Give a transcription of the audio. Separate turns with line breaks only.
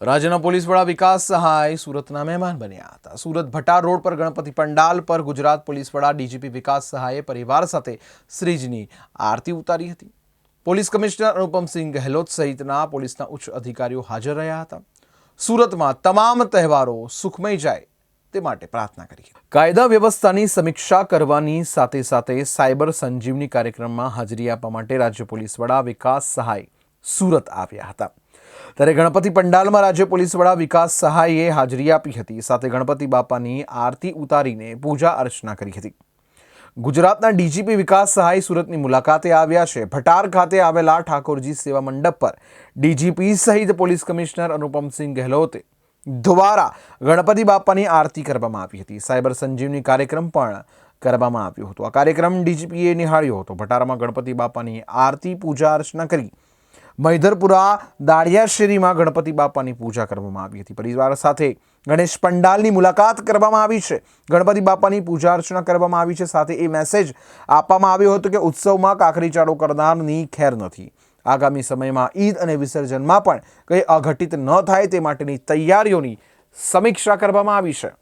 રાજ્યના પોલીસ વડા વિકાસ સહાય સુરતના મહેમાન બન્યા હતા. સુરત ભટાર રોડ પર ગણપતિ પંડાલ પર ગુજરાત પોલીસ વડા ડીજીપી વિકાસ સહાયે પરિવાર સાથે શ્રીજની આરતી ઉતારી હતી. પોલીસ કમિશનર અનુપમસિંહ ગહેલોત સહિતના પોલીસના ઉચ્ચ અધિકારીઓ હાજર રહ્યા હતા. સુરતમાં તમામ તહેવારો સુખમય જાય તે માટે પ્રાર્થના કરી કાયદા વ્યવસ્થાની સમીક્ષા કરવાની સાથે સાથે સાયબર સંજીવની કાર્યક્રમમાં હાજરી આપવા માટે રાજ્ય પોલીસ વડા વિકાસ સહાય સુરત આવ્યા હતા. ત્યારે ગણપતિ પંડાલમાં રાજ્ય પોલીસ વડા વિકાસ સહાયે હાજરી આપી હતી. સાથે ગણપતિ બાપાની આરતી ઉતારીને પૂજા અર્ચના કરી હતી. ગુજરાતના ડીજીપી વિકાસ સહાય સુરતની મુલાકાતે આવ્યા છે. ભટાર ખાતે આવેલા ઠાકોરજી સેવા મંડપ પર ડીજીપી સહિત પોલીસ કમિશનર અનુપમસિંહ ગહેલોતે દ્વારા ગણપતિ બાપાની આરતી કરવામાં આવી હતી. સાયબર સંજીવની કાર્યક્રમ પણ કરવામાં આવ્યો હતો. આ કાર્યક્રમ ડીજીપીએ નિહાળ્યો હતો. ભટારામાં ગણપતિ બાપાની આરતી, પૂજા અર્ચના કરી મૈધરપુરા દાળિયાશેરીમાં ગણપતિ બાપાની પૂજા કરવામાં આવી હતી. પરિવાર સાથે ગણેશ પંડાલની મુલાકાત કરવામાં આવી છે. ગણપતિ બાપાની પૂજા અર્ચના કરવામાં આવી છે. સાથે એ મેસેજ આપવામાં આવ્યો હતો કે ઉત્સવમાં કાકરી ચાડો કરનારની ખેર નથી. આગામી સમયમાં ઈદ અને વિસર્જનમાં પણ કંઈ અઘટિત ન થાય તે માટેની તૈયારીઓની સમીક્ષા કરવામાં આવી છે.